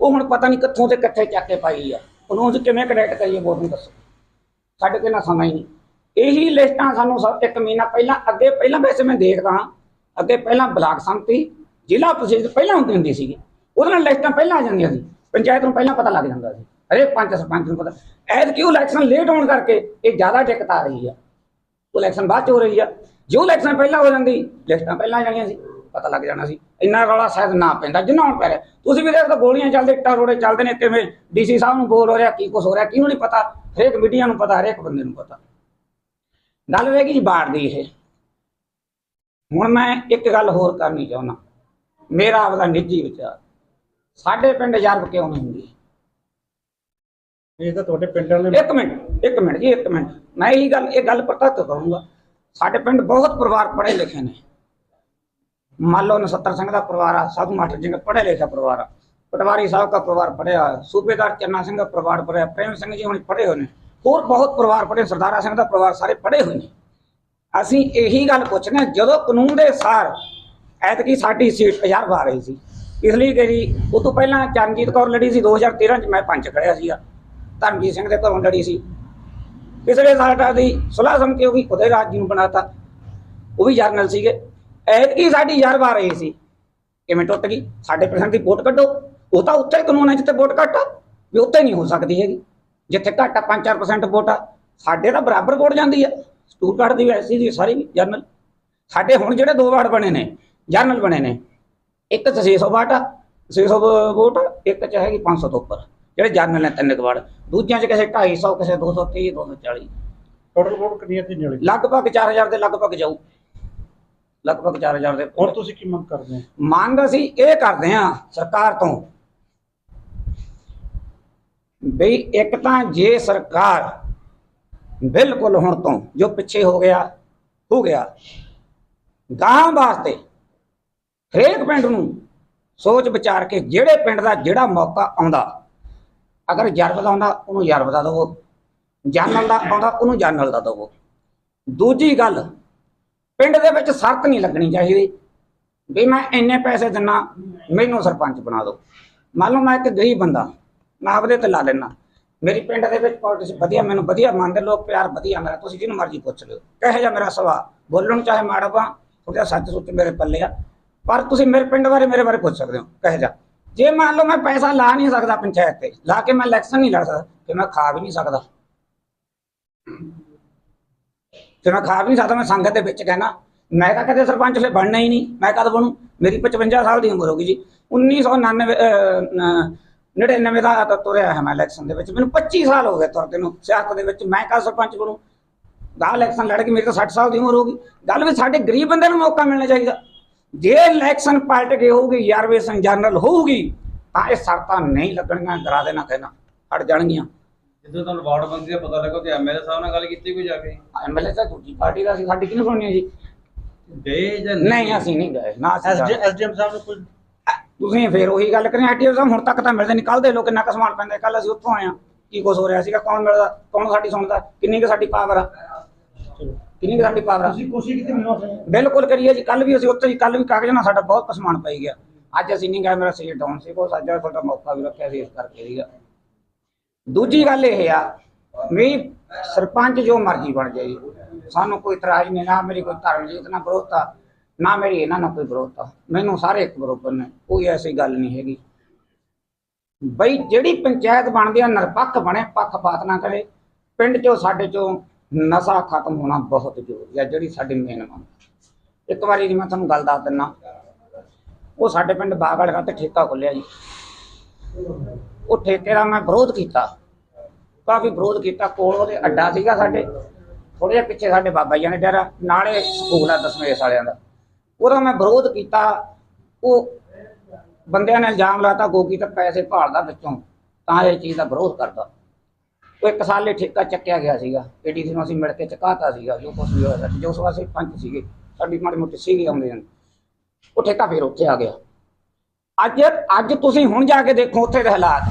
Speaker 1: ਉਹ ਹੁਣ ਪਤਾ ਨਹੀਂ ਕਿੱਥੋਂ ਤੇ ਕਿੱਥੇ ਚੱਕ ਕੇ ਪਾਈ ਆ। ਉਹਨੂੰ ਅਸੀਂ ਕਿਵੇਂ ਕਨੈਕਟ ਕਰੀਏ ਵੋਟ ਨੂੰ ਦੱਸੋ। ਸਾਡੇ ਕੋਲ ਨਾ ਸਮਾਂ ਹੀ ਨਹੀਂ। ਇਹੀ ਲਿਸਟਾਂ ਸਾਨੂੰ ਸਭ ਇੱਕ ਮਹੀਨਾ ਪਹਿਲਾਂ ਅੱਗੇ ਪਹਿਲਾਂ ਵੈਸੇ ਮੈਂ ਦੇਖਦਾ ਹਾਂ। ਅੱਗੇ ਪਹਿਲਾਂ ਬਲਾਕ ਸੰਮਤੀ ਜ਼ਿਲ੍ਹਾ ਪ੍ਰਸ਼ਦ ਪਹਿਲਾਂ ਹੁੰਦੀ ਹੁੰਦੀ ਸੀਗੀ। ਉਹਦੇ ਨਾਲ ਲਿਸਟਾਂ ਪਹਿਲਾਂ ਆ ਜਾਂਦੀਆਂ ਸੀ, ਪੰਚਾਇਤ ਨੂੰ ਪਹਿਲਾਂ ਪਤਾ ਲੱਗ ਜਾਂਦਾ ਸੀ। ਹਰੇਕ ਪੰਚ ਸਰਪੰਚ ਨੂੰ ਪਤਾ। ਐਦ ਕਿਉਂ ਇਲੈਕਸ਼ਨ ਲੇਟ ਹੋਣ ਕਰਕੇ ਇਹ ਜ਼ਿਆਦਾ ਦਿੱਕਤ ਆ ਰਹੀ ਆ। ਉਹ ਇਲੈਕਸ਼ਨ ਬਾਅਦ ਚ ਹੋ ਰਹੀ ਆ। ਜੋ ਇਲੈਕਸ਼ਨ ਪਹਿਲਾਂ ਹੋ ਜਾਂਦੀ, ਲਿਸਟਾਂ ਪਹਿਲਾਂ ਆ ਜਾਣੀਆਂ ਸੀ, ਪਤਾ ਲੱਗ ਜਾਣਾ ਸੀ। ਇੰਨਾ ਰੌਲਾ ਸ਼ਾਇਦ ਨਾ ਪੈਂਦਾ, ਜਿੰਨਾ ਹੁਣ ਪੈ ਰਿਹਾ। ਤੁਸੀਂ ਵੀ ਦੇਖੋ ਗੋਲੀਆਂ ਚੱਲਦੇ, ਇੱਟਾਂ ਰੋੜੇ ਚੱਲਦੇ ਨੇ ਕਿਵੇਂ ਡੀਸੀ ਸਾਹਿਬ ਨੂੰ ਬੋਲ ਹੋ ਰਿਹਾ, ਕੀ ਕੁਛ ਹੋ ਰਿਹਾ, ਕਿਹਨੂੰ ਨਹੀਂ ਪਤਾ। ਹਰੇਕ ਮੀਡੀਆ ਨੂੰ ਪਤਾ, ਹਰੇਕ ਬੰਦੇ ਨੂੰ ਪਤਾ। ਗੱਲ ਵੇਗੀ ਜੀ ਬਾੜ ਦੀ ਇਹ। ਹੁਣ ਮੈਂ ਇੱਕ ਗੱਲ ਹੋਰ ਕਰਨੀ ਚਾਹੁੰਦਾ। ਮੇਰਾ ਆਪਦਾ ਨਿੱਜੀ ਵਿਚਾਰ। ਸਾਡੇ ਪਿੰਡ ਯਾਰ ਕਿਉਂ ਨਹੀਂ ਹੁੰਦੀ?
Speaker 2: ਇਹ ਤਾਂ ਤੁਹਾਡੇ ਪਿੰਡ ਵਾਲੇ
Speaker 1: ਇੱਕ ਮਿੰਟ ਇੱਕ ਮਿੰਟ ਜੀ ਇੱਕ ਮਿੰਟ। ਮੈਂ ਇਹੀ ਗੱਲ ਇਹ ਗੱਲ ਪ੍ਰਤੱਖ ਕਰੂੰਗਾ ਸਾਡੇ ਪਿੰਡ ਬਹੁਤ ਪਰਿਵਾਰ ਪੜ੍ਹੇ ਲਿਖੇ ਨੇ। ਮੰਨ ਲਓ ਨਸੱਤਰ ਸਿੰਘ ਦਾ ਪਰਿਵਾਰ ਆ ਸਾਧੂ ਮਾਸਟਰ ਜੀ ਦਾ ਪੜ੍ਹੇ ਲਿਖਾ ਪਰਿਵਾਰ ਆ। ਪਟਵਾਰੀ ਸਾਹਿਬ ਦਾ ਪਰਿਵਾਰ ਪੜ੍ਹਿਆ ਸੂਬੇਦਾਰ ਚੰਨਾ ਸਿੰਘ ਦਾ ਪਰਿਵਾਰ ਪੜ੍ਹਿਆ ਪ੍ਰੇਮ ਸਿੰਘ ਜੀ ਹੁਣ ਪੜ੍ਹੇ ਹੋਏ ਨੇ। ਹੋਰ ਬਹੁਤ ਪਰਿਵਾਰ ਪੜ੍ਹੇ ਸਰਦਾਰਾ ਸਿੰਘ ਦਾ ਪਰਿਵਾਰ ਸਾਰੇ ਪੜ੍ਹੇ ਹੋਏ ਨੇ। ਅਸੀਂ ਇਹੀ ਗੱਲ ਪੁੱਛਦੇ ਹਾਂ, ਜਦੋਂ ਕਾਨੂੰਨ ਦੇ ਸਾਰ ਐਤਕੀ ਸਾਡੀ ਸੀਟ ਹਜ਼ਾਰ ਆ ਰਹੀ ਸੀ। ਇਸ ਲਈ ਤੇਰੀ ਉਹ ਤੋਂ ਪਹਿਲਾਂ ਚਰਨਜੀਤ ਕੌਰ ਲੜੀ ਸੀ 2013 ਚ ਮੈਂ ਪੰਚ ਖੜਿਆ ਸੀਗਾ। ਧਰਮਜੀਤ ਸਿੰਘ ਦੇ ਘਰੋਂ ਲੜੀ ਸੀ। ਪਿਛਲੇ ਸਾਡਾ ਦੀ ਸੁਲਾਹ ਸਮਝ ਕੇ ਉਹ ਵੀ ਉਹਦੇ ਰਾਜ ਜੀ ਨੂੰ ਬਣਾਤਾ। ਉਹ ਵੀ ਜਰਨਲ ਸੀਗੇ। ਐਤਕੀ ਸਾਡੀ ਯਾਰ ਆ ਰਹੀ ਸੀ। ਕਿਵੇਂ ਟੁੱਟ ਗਈ? ਸਾਡੇ ਪ੍ਰਸੰਗ ਦੀ ਵੋਟ ਕੱਢੋ। ਉਹ ਤਾਂ ਉੱਥੇ ਕਾਨੂੰਨ ਹੈ ਜਿੱਥੇ ਵੋਟ ਘੱਟ ਆ। ਵੀ ਉੱਥੇ ਨਹੀਂ ਹੋ ਸਕਦੀ ਹੈਗੀ। ਜਿੱਥੇ ਘੱਟ ਆ 5-4% ਵੋਟ ਆ। ਸਾਡੇ ਤਾਂ ਬਰਾਬਰ ਵੋਟ ਜਾਂਦੀ ਆ। ਸਟੂਰ ਕਾਰਡ ਦੀ ਐਸੀ ਦੀ ਸਾਰੀ ਜਰਨਲ। ਸਾਡੇ ਹੁਣ ਜਿਹੜੇ ਦੋ ਵਾਰਡ ਬਣੇ ਨੇ ਜਰਨਲ ਬਣੇ ਨੇ। ਇੱਕ 'ਚ 600 ਵਾਟ ਆ 600 ਵੋਟ ਇੱਕ ਚ ਹੈਗੀ 500 ਤੋਂ ਉੱਪਰ ਜਿਹੜੇ ਜਰਨਲ ਨੇ ਤਿੰਨ ਕੁ ਵਾਰਡ। ਦੂਜਿਆਂ ਚ ਕਿਸੇ 250 ਕਿਸੇ 230 240
Speaker 2: ਟੋਟਲ ਵੋਟ ਕਿੰਨੀਆਂ ਸੀ ਨਿਆਲੇ
Speaker 1: ਲਗਭਗ 4000 ਦੇ ਲਗਭਗ ਜਾਊ। ਲਗਭਗ 4000 ਦੇ
Speaker 2: ਹੁਣ ਤੁਸੀਂ ਕੀ ਮੰਗ ਕਰਦੇ ਹੋ?
Speaker 1: ਮੰਗ ਅਸੀਂ ਇਹ ਕਰਦੇ ਹਾਂ ਸਰਕਾਰ ਤੋਂ ਬਈ ਇੱਕ ਤਾਂ ਜੇ ਸਰਕਾਰ ਬਿਲਕੁਲ ਹੁਣ ਤੋਂ, ਜੋ ਪਿੱਛੇ ਹੋ ਗਿਆ ਹੋ ਗਿਆ। ਗਾਂ ਵਾਸਤੇ ਹਰੇਕ ਪਿੰਡ ਨੂੰ ਸੋਚ ਵਿਚਾਰ ਕੇ ਜਿਹੜੇ ਪਿੰਡ ਦਾ ਜਿਹੜਾ ਮੌਕਾ ਆਉਂਦਾ, ਅਗਰ ਜਰਬ ਦਾ ਆਉਂਦਾ, ਉਹਨੂੰ ਜਰਬ ਦਾ ਦਿਵੋ। ਜਾਨਲ ਦਾ ਆਉਂਦਾ, ਉਹਨੂੰ ਜਾਨਲ ਦਾ ਦਿਵੋ। ਦੂਜੀ ਗੱਲ, ਪਿੰਡ ਦੇ ਵਿੱਚ ਸ਼ਰਤ ਨਹੀਂ ਲੱਗਣੀ ਚਾਹੀਦੀ। ਵੀ ਮੈਂ ਇੰਨੇ ਪੈਸੇ ਦਿੰਨਾ, ਮੈਨੂੰ ਸਰਪੰਚ ਬਣਾ ਦਿਓ ਮੰਨ ਲਓ ਮੈਂ ਇੱਕ ਗਰੀਬ ਬੰਦਾ, ਮੈਂ ਆਪਦੇ ਤੇ ਲਾ ਲੈਣਾ ਮੇਰੀ ਪਿੰਡ ਦੇ ਵਿੱਚ ਪੋਲਿਟਿਕਸ ਵਧੀਆ ਮੈਨੂੰ ਵਧੀਆ ਮੰਨਦੇ ਲੋਕ ਪਿਆਰ ਵਧੀਆ ਮੇਰਾ ਤੁਸੀਂ ਜਿਹਨੂੰ ਮਰਜ਼ੀ ਪੁੱਛ ਲਿਓ। ਕਹੇ ਜਾ ਮੇਰਾ ਸੁਭਾਅ ਬੋਲਣ ਚਾਹੇ ਮਾੜਾ ਪਾ ਥੋੜਾ ਸੱਚ ਸੁੱਚ ਮੇਰੇ ਪੱਲੇ ਆ। ਪਰ ਤੁਸੀਂ ਮੇਰੇ ਪਿੰਡ ਬਾਰੇ ਮੇਰੇ ਬਾਰੇ ਪੁੱਛ ਸਕਦੇ ਹੋ ਕਹੇ ਜਾ ਜੇ ਮੰਨ ਲਓ ਮੈਂ ਪੈਸਾ ਲਾ ਨਹੀਂ ਸਕਦਾ ਪੰਚਾਇਤ ਤੇ ਲਾ ਕੇ ਮੈਂ ਇਲੈਕਸ਼ਨ ਨਹੀਂ ਲੜ ਸਕਦਾ ਤੇ ਮੈਂ ਖਾ ਵੀ ਨਹੀਂ ਸਕਦਾ। ਤੇ ਮੈਂ ਖਾ ਵੀ ਨਹੀਂ ਸਕਦਾ ਮੈਂ ਸੰਗਤ ਦੇ ਵਿੱਚ ਕਹਿਣਾ। ਮੈਂ ਤਾਂ ਕਦੇ ਸਰਪੰਚ ਲਈ ਬਣਨਾ ਹੀ ਨਹੀਂ ਮੈਂ ਕਦ ਬਣੂ? ਮੇਰੀ 55 ਸਾਲ ਦੀ ਉਮਰ ਹੋ ਗਈ ਜੀ। 1999 ਅਹ, 99 ਦਾ ਤਾਂ ਤੁਰਿਆ ਹੈ ਮੈਂ ਇਲੈਕਸ਼ਨ ਦੇ ਵਿੱਚ। ਮੈਨੂੰ 25 ਸਾਲ ਹੋ ਗਏ ਤੁਰਦੇ ਨੂੰ। ਸਿਆਸਤ ਦੇ ਵਿੱਚ ਮੈਂ ਕਦ ਸਰਪੰਚ ਬਣੂ? ਗਾਹ ਇਲੈਕਸ਼ਨ ਲੜ ਕੇ ਮੇਰੀ ਤਾਂ 60 ਸਾਲ ਦੀ ਉਮਰ ਹੋ ਗਈ। ਗੱਲ ਵੀ ਸਾਡੇ ਗਰੀਬ ਬੰਦੇ ਨੂੰ ਮੌਕਾ ਮਿਲਣਾ ਚਾਹੀਦਾ। ਜੇ ਇਲੈਕਸ਼ਨ ਪਲਟ ਕੇ ਹੋਊਗੀ ਯਾਰਵੇਸ਼ਨ ਜਨਰਲ ਹੋਊਗੀ ਤਾਂ ਇਹ ਸ਼ਰਤਾਂ ਨਹੀਂ ਲੱਗਣਗੀਆਂ ਡਰਾ ਦੇਣਾ ਕਹਿਣਾ। ਹਟ ਜਾਣਗੀਆਂ।
Speaker 3: ਜਦੋਂ ਤੁਹਾਨੂੰ ਵਾਰਡ ਬੰਦੀ ਦਾ ਪਤਾ ਲੱਗਾ ਤੇ ਐਮਐਲਏ ਸਾਹਿਬ ਨਾਲ ਗੱਲ ਕੀਤੀ ਕੋਈ ਜਾ ਕੇ?
Speaker 1: ਐਮਐਲਏ ਤਾਂ ਦੂਜੀ ਪਾਰਟੀ ਦਾ ਸੀ ਸਾਡੀ ਕਿਹਨੂੰ ਸੁਣਨੀ ਹੈ ਜੀ?
Speaker 3: ਗਏ ਜਾਂ
Speaker 1: ਨਹੀਂ ਅਸੀਂ ਨਹੀਂ ਗਏ। ਨਾ।
Speaker 2: ਐਸਡੀਐਮ ਸਾਹਿਬ ਨੂੰ ਕੋਈ
Speaker 1: ਤੁਸੀਂ ਫੇਰ ਉਹੀ ਗੱਲ ਕਰੀ ਆਰਟੀਓ ਸਾਹਿਬ ਹੁਣ ਤੱਕ ਤਾਂ ਮਿਲਦੇ ਨਹੀਂ ਕੱਲ ਦੇ ਲੋਕ ਇੰਨਾ ਕੁ ਸਮਾਨ ਪੈਂਦਾ। ਕੱਲ ਅਸੀਂ ਉੱਥੋਂ ਆਏ ਆ ਕੀ ਕੁਛ ਹੋ ਰਿਹਾ ਸੀਗਾ ਕੌਣ ਮਿਲਦਾ ਕੌਣ ਸਾਡੀ ਸੁਣਦਾ ਕਿੰਨੀ ਕੁ ਸਾਡੀ ਪਾਵਰ ਆ? ਕਿੰਨੀ ਕੁ ਸਾਡੀ ਪਾਵਰ ਆ?
Speaker 2: ਤੁਸੀਂ ਕੋਸ਼ਿਸ਼ ਕੀਤੀ ਆਪਣੇ?
Speaker 1: ਬਿਲਕੁਲ ਕਰੀਏ ਜੀ ਕੱਲ ਵੀ ਅਸੀਂ ਉੱਥੇ ਜੀ ਕੱਲ ਵੀ ਕਾਗਜ਼ ਨਾਲ ਸਾਡਾ ਬਹੁਤ ਕੁ ਸਮਾਨ ਪਈ ਗਿਆ। ਅੱਜ ਅਸੀਂ ਨਹੀਂ ਗਏ ਮੇਰਾ ਸੀਟ ਡਾਊਨ ਸੀ ਕੋ ਸਾਡਾ ਤੁਹਾਡਾ ਮੌਕਾ ਵੀ ਰੱਖਿਆ ਸੀ ਇਸ ਕਰਕੇ ਸੀਗਾ। ਦੂਜੀ ਗੱਲ ਇਹ ਆ ਵੀ ਸਰਪੰਚ ਜੋ ਮਰਜ਼ੀ ਬਣ ਜਾਏ ਜੀ। ਸਾਨੂੰ ਕੋਈ ਇਤਰਾਜ਼ ਨਹੀਂ ਨਾ ਮੇਰੀ ਕੋਈ ਧਰਮਜੀਤ ਨਾਲ ਵਿਰੋਧਤਾ। ਨਾ ਮੇਰੀ ਇਹਨਾਂ ਨਾਲ ਕੋਈ ਵਿਰੋਧ ਆ। ਮੈਨੂੰ ਸਾਰੇ ਇੱਕ ਬਰੋਬਰ ਨੇ, ਕੋਈ ਐਸੀ ਗੱਲ ਨਹੀਂ ਹੈਗੀ। ਬਈ ਜਿਹੜੀ ਪੰਚਾਇਤ ਬਣਦੀ ਆ, ਨਿਰਪੱਖ ਬਣੇ ਪੱਖਪਾਤ ਨਾ ਕਰੇ। ਪਿੰਡ ਚੋਂ, ਸਾਡੇ ਚੋਂ ਨਸ਼ਾ ਖਤਮ ਹੋਣਾ ਬਹੁਤ ਜ਼ਰੂਰੀ ਆ, ਜਿਹੜੀ ਸਾਡੀ ਮੇਨ ਮੰਗ ਇੱਕ ਵਾਰੀ ਦੀ ਮੈਂ ਤੁਹਾਨੂੰ ਗੱਲ ਦੱਸ ਦਿੰਨਾ। ਉਹ ਸਾਡੇ ਪਿੰਡ ਬਾਗ ਵਾਲੇ ਖਾਤੇ ਠੇਕਾ ਖੋਲਿਆ ਜੀ। ਉਹ ਠੇਕੇ ਦਾ ਮੈਂ ਵਿਰੋਧ ਕੀਤਾ। ਕਾਫੀ ਵਿਰੋਧ ਕੀਤਾ, ਕੋਲ ਉਹਦੇ ਅੱਡਾ ਸੀਗਾ ਸਾਡੇ। ਥੋੜੇ ਜਿਹਾ ਪਿੱਛੇ ਸਾਡੇ ਬਾਬਾ ਜੀ ਨੇ ਡੇਰਾ ਨਾਲੇ ਸਕੂਲ ਆ ਦਸਵੇਂ ਵਾਲਿਆਂ ਦਾ। ਉਹਦਾ ਮੈਂ ਵਿਰੋਧ ਕੀਤਾ। ਉਹ ਬੰਦਿਆਂ ਨੇ ਇਲਜ਼ਾਮ ਲਾਤਾ ਗੋਗੀ ਤਾਂ ਪੈਸੇ ਭਾਲਦਾ ਵਿੱਚੋਂ, ਤਾਂ ਇਹ ਚੀਜ਼ ਦਾ ਵਿਰੋਧ ਕਰਦਾ। ਉਹ ਇੱਕ ਸਾਲ ਲਈ ਠੇਕਾ ਚੱਕਿਆ ਗਿਆ ਸੀਗਾ। ਏਡੀਸੀ ਨੂੰ ਅਸੀਂ ਮਿਲ ਕੇ ਚੁਕਾਤਾ ਸੀਗਾ, ਜੋ ਕੁਛ ਵੀ ਹੋਇਆ ਸੀ। ਜੋ ਸਵਾ ਅਸੀਂ ਸੀਗੇ। ਸਾਡੀ ਮਾੜੀ ਮੋਟੀ ਸੀਗੀ ਆਉਂਦੇ ਨੇ। ਉਹ ਠੇਕਾ ਫਿਰ ਉੱਥੇ ਆ ਗਿਆ। ਅੱਜ ਅੱਜ ਤੁਸੀਂ ਹੁਣ ਜਾ ਕੇ ਦੇਖੋ ਉੱਥੇ ਦੇ ਹਾਲਾਤ।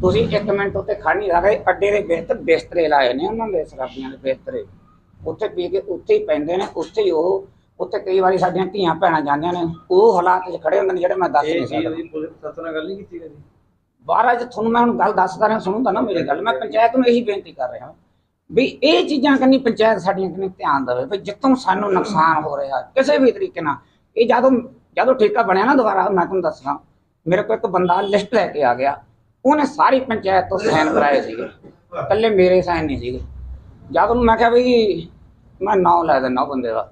Speaker 1: ਤੁਸੀਂ ਇੱਕ ਮਿੰਟ ਉੱਤੇ ਖੜ ਨਹੀਂ ਸਕਦੇ। ਅੱਡੇ ਦੇ ਵਿੱਚ ਬਿਸਤਰੇ ਲਾਏ ਨੇ ਉਹਨਾਂ ਦੇ, ਸਰਾਬੀਆਂ ਦੇ ਬਿਸਤਰੇ। ਉੱਥੇ ਪੀ ਕੇ ਉੱਥੇ ਹੀ ਪੈਂਦੇ ਨੇ। ਉੱਥੇ ਹੀ ਉਹ ਉੱਥੇ ਕਈ ਵਾਰੀ ਸਾਡੀਆਂ ਧੀਆਂ ਭੈਣਾਂ ਜਾਂਦੀਆਂ ਨੇ ਉਹ ਹਾਲਾਤ 'ਚ ਖੜੇ ਹੁੰਦੇ ਨੇ ਜਿਹੜੇ ਮੈਂ ਦੱਸ ਨਹੀਂ ਸਕਦਾ।
Speaker 3: ਪੁਲਿਸ ਪ੍ਰਸ਼ਾਸਨ ਨਾਲ ਗੱਲ ਨਹੀਂ ਕੀਤੀ ਕਦੀ?
Speaker 1: ਬਾਹਰ ਅੱਜ ਤੁਹਾਨੂੰ ਮੈਂ ਹੁਣ ਗੱਲ ਦੱਸਦਾ ਰਿਹਾ ਸੁਣੂਗਾ ਨਾ ਮੇਰੀ ਗੱਲ। ਮੈਂ ਪੰਚਾਇਤ ਨੂੰ ਇਹੀ ਬੇਨਤੀ ਕਰ ਰਿਹਾ ਵੀ ਇਹ ਚੀਜ਼ਾਂ ਕੰਨੀ ਪੰਚਾਇਤ ਸਾਡੀਆਂ ਕੰਨੀ ਧਿਆਨ ਦੇਵੇ ਵੀ ਜਿੱਥੋਂ ਸਾਨੂੰ ਨੁਕਸਾਨ ਹੋ ਰਿਹਾ ਕਿਸੇ ਵੀ ਤਰੀਕੇ ਨਾਲ। ਇਹ ਜਦੋਂ ਜਦੋਂ ਠੇਕਾ ਬਣਿਆ ਨਾ ਦੁਬਾਰਾ ਮੈਂ ਤੁਹਾਨੂੰ ਦੱਸਣਾ ਮੇਰੇ ਕੋਲ ਇੱਕ ਬੰਦਾ ਲਿਸਟ ਲੈ ਕੇ ਆ ਗਿਆ। ਉਹਨੇ ਸਾਰੀ ਪੰਚਾਇਤ ਤੋਂ ਸਾਈਨ ਕਰਾਏ ਸੀਗੇ। ਇਕੱਲੇ ਮੇਰੇ ਸਾਈਨ ਨਹੀਂ ਸੀਗੇ। ਜਦ ਮੈਂ ਕਿਹਾ ਵੀ ਮੈਂ ਨਾਂ ਲੈ ਦਿੰਦਾ ਉਹ ਬੰਦੇ ਦਾ।